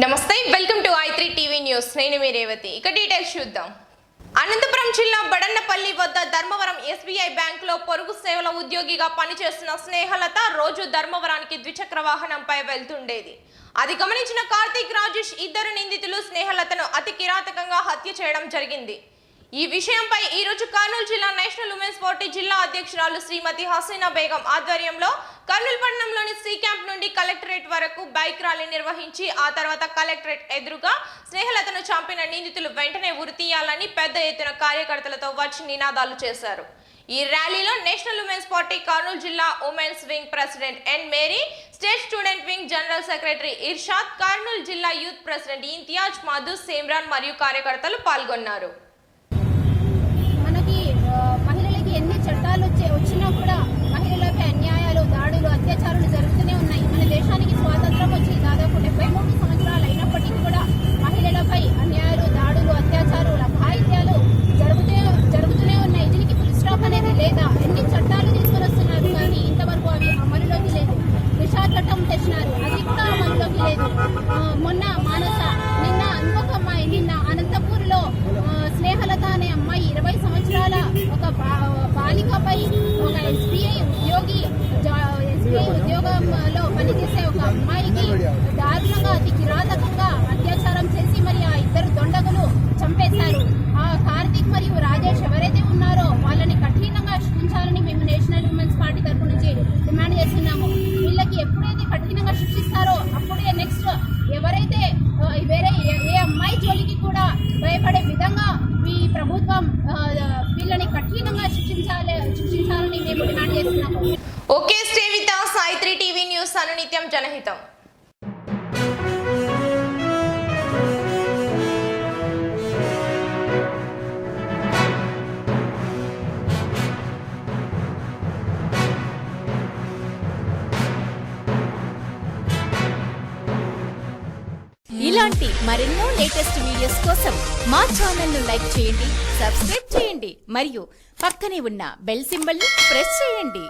నమస్తే welcome to I three TV news. నేను మీ రేవతి. ఇక డీటెయిల్స్ చూద్దాం. అనంతపురం జిల్లా బడన్నపల్లి వద్ద ధర్మవరం ఎస్బీఐ బ్యాంకులో పొరుగు సేవల ఉద్యోగిగా పనిచేస్తున్న స్నేహలత రోజు ధర్మవరానికి ద్విచక్ర వాహనంపై వెళ్తుండేది. అది గమనించిన కార్తీక్ రాజేష్ ఇద్దరు నిందితులు స్నేహలతను అతి కిరాతకంగా హత్య చేయడం జరిగింది. ఈ విషయంపై ఈ రోజు కర్నూలు జిల్లా నేషనల్ ఉమెన్స్ పార్టీ జిల్లా అధ్యక్షురాలు శ్రీమతి హసీనా బేగం ఆధ్వర్యంలో కర్నూలు పట్టణంలోని సి క్యాంప్ నుండి కలెక్టరేట్ వరకు బైక్ ర్యాలీ నిర్వహించి ఆ తర్వాత కలెక్టరేట్ ఎదురుగా స్నేహలతను చంపిన నిందితులు వెంటనే ఉరి తీయాలని పెద్ద ఎత్తున కార్యకర్తలతో వచ్చి నినాదాలు చేశారు. ఈ ర్యాలీలో నేషనల్ ఉమెన్స్ పార్టీ కర్నూలు జిల్లా women's wing president N Mary state student wing general secretary Irshad Kurnool జిల్లా యూత్ ప్రెసిడెంట్ ఇంతియాజ్ మధు సేమ్రాన్ మరియు కార్యకర్తలు పాల్గొన్నారు. మొన్న మానస నిన్న ఇంకొక అమ్మాయి నిన్న అనంతపూర్లో ఆ, స్నేహలత అనే అమ్మాయి ఇరవై సంవత్సరాల ఒక బా- బాలికపై ఒక ఎస్బీఐ ఉద్యోగి ఎస్బీఐ ఉద్యోగంలో పనిచేసే ఒక అమ్మాయికి దారుణంగా అతి కిరాతకంగా అత్యాచారం చేసి మరి ఆ ఇద్దరు దొండగులు చంపేశారు. ఆ కార్తీక్ మరియు okay stay with TV news అనునిత్యం జనహితం. ఇలాంటి మరెన్నో లేటెస్ట్ వీడియోస్ కోసం మా ఛానల్ను లైక్ చేయండి సబ్స్క్రైబ్ చేయండి మరియు పక్కనే ఉన్న బెల్ సింబల్ ప్రెస్ చేయండి.